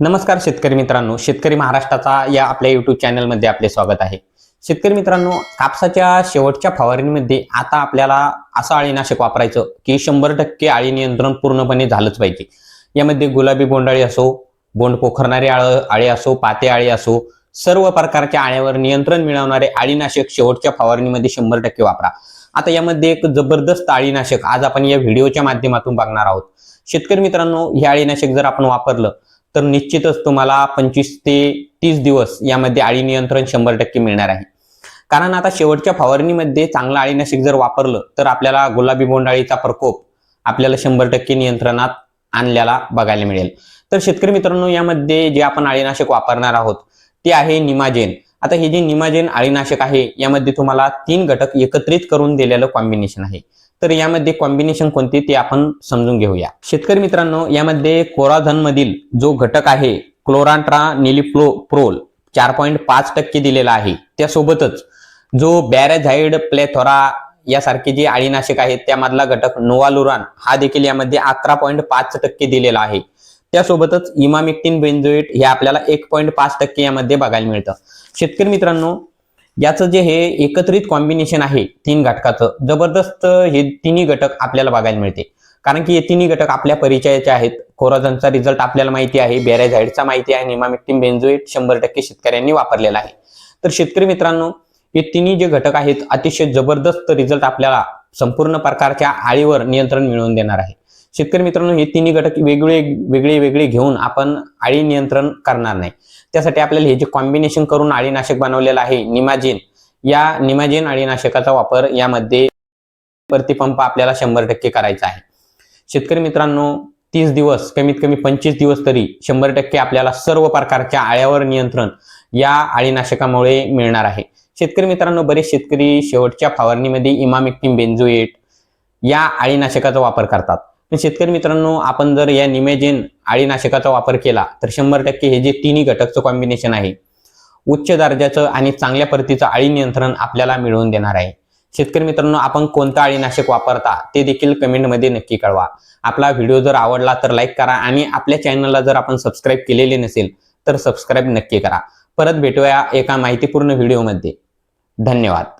नमस्कार शेतकरी मित्रांनो शेतकरी महाराष्ट्राचा या आपल्या युट्यूब चॅनलमध्ये आपले स्वागत आहे. शेतकरी मित्रांनो कापसाच्या शेवटच्या फवारणीमध्ये आता आपल्याला असं अळीनाशक वापरायचं की शंभर टक्के अळी नियंत्रण पूर्णपणे झालंच पाहिजे. यामध्ये गुलाबी बोंडाळी असो बोंड पोखरणारी आळ आळी असो पाते आळी असो सर्व प्रकारच्या आळ्यावर नियंत्रण मिळवणारे अळीनाशक शेवटच्या फवारणीमध्ये शंभर टक्के वापरा. आता यामध्ये एक जबरदस्त अळीनाशक आज आपण या व्हिडिओच्या माध्यमातून बघणार आहोत. शेतकरी मित्रांनो हे अळीनाशक जर आपण वापरलं तर निश्चितच तुम्हाला पंचवीस ते तीस दिवस यामध्ये आळी नियंत्रण शंभर टक्के मिळणार आहे. कारण आता शेवटच्या फवारणीमध्ये चांगलं अळीनाशक जर वापरलं तर आपल्याला गुलाबी बोंडाळीचा प्रकोप आपल्याला शंभर टक्के नियंत्रणात आणल्याला बघायला मिळेल. तर शेतकरी मित्रांनो यामध्ये जे आपण अळीनाशक वापरणार आहोत ते आहे निमाजेन. आता हे जे निमाजेन अळीनाशक आहे यामध्ये तुम्हाला तीन घटक एकत्रित करून दिलेलं कॉम्बिनेशन आहे. तर यामध्ये कॉम्बिनेशन कोणते ते आपण समजून घेऊया. शेतकरी मित्रांनो यामध्ये कोराझन मधील जो घटक आहे क्लोरांट्रा निलिप्लो प्रोल चार पॉईंट पाच टक्के दिलेला आहे. त्यासोबतच जो बॅरेझाईड प्लेथोरा यासारखे जे अळीनाशक आहेत त्यामधला घटक नोवालुरान हा देखील यामध्ये अकरा पॉईंट पाच टक्के दिलेला आहे. त्यासोबतच इमामिक्टिन बेन्झोएट हे आपल्याला एक पॉईंट पाच टक्के यामध्ये बघायला मिळतं. शेतकरी मित्रांनो याचं जे हे एकत्रित कॉम्बिनेशन आहे तीन घटकाचं जबरदस्त हे तिन्ही घटक आपल्याला बघायला मिळते कारण की हे तिन्ही घटक आपल्या परिचयाचे आहेत. कोराजनचा रिझल्ट आपल्याला माहिती आहे बेरेझाईडचा माहिती आहे निमामिक्टिन बेन्झोएट शंभर टक्के शेतकऱ्यांनी वापरलेला आहे. तर शेतकरी मित्रांनो हे तिन्ही जे घटक आहेत अतिशय जबरदस्त रिझल्ट आपल्याला संपूर्ण प्रकारच्या आळीवर नियंत्रण मिळवून देणार आहे. शेतकरी मित्रांनो हे तिन्ही घटक वेगळे वेगळे वेगळे घेऊन आपण आळी नियंत्रण करणार नाही. त्यासाठी आपल्याला हे जे कॉम्बिनेशन करून अळीनाशक बनवलेलं आहे निमाजेन या निमाजेन अळीनाशकाचा वापर यामध्ये प्रतिपंप आपल्याला शंभर टक्के करायचा आहे. शेतकरी मित्रांनो तीस दिवस कमीत कमी पंचवीस दिवस तरी शंभर टक्के आपल्याला सर्व प्रकारच्या आळ्यावर नियंत्रण या अळीनाशकामुळे मिळणार आहे. शेतकरी मित्रांनो बरेच शेतकरी शेवटच्या फवारणीमध्ये इमामिक्टिम बेन्झोएट या अळीनाशकाचा वापर करतात. शेतकरी मित्रांनो आपण जर या निमेजेन अळीनाशकाचा वापर केला तर शंभर टक्के हे जे तिन्ही घटकचं कॉम्बिनेशन आहे उच्च दर्जाचं आणि चांगल्या प्रतीचं अळी नियंत्रण आपल्याला मिळवून देणार आहे. शेतकरी मित्रांनो आपण कोणतं अळीनाशक वापरता ते देखील कमेंटमध्ये नक्की कळवा. आपला व्हिडिओ जर आवडला तर लाईक करा आणि आपल्या चॅनलला जर आपण सबस्क्राईब केलेले नसेल तर सबस्क्राईब नक्की करा. परत भेटूया एका माहितीपूर्ण व्हिडिओमध्ये. धन्यवाद.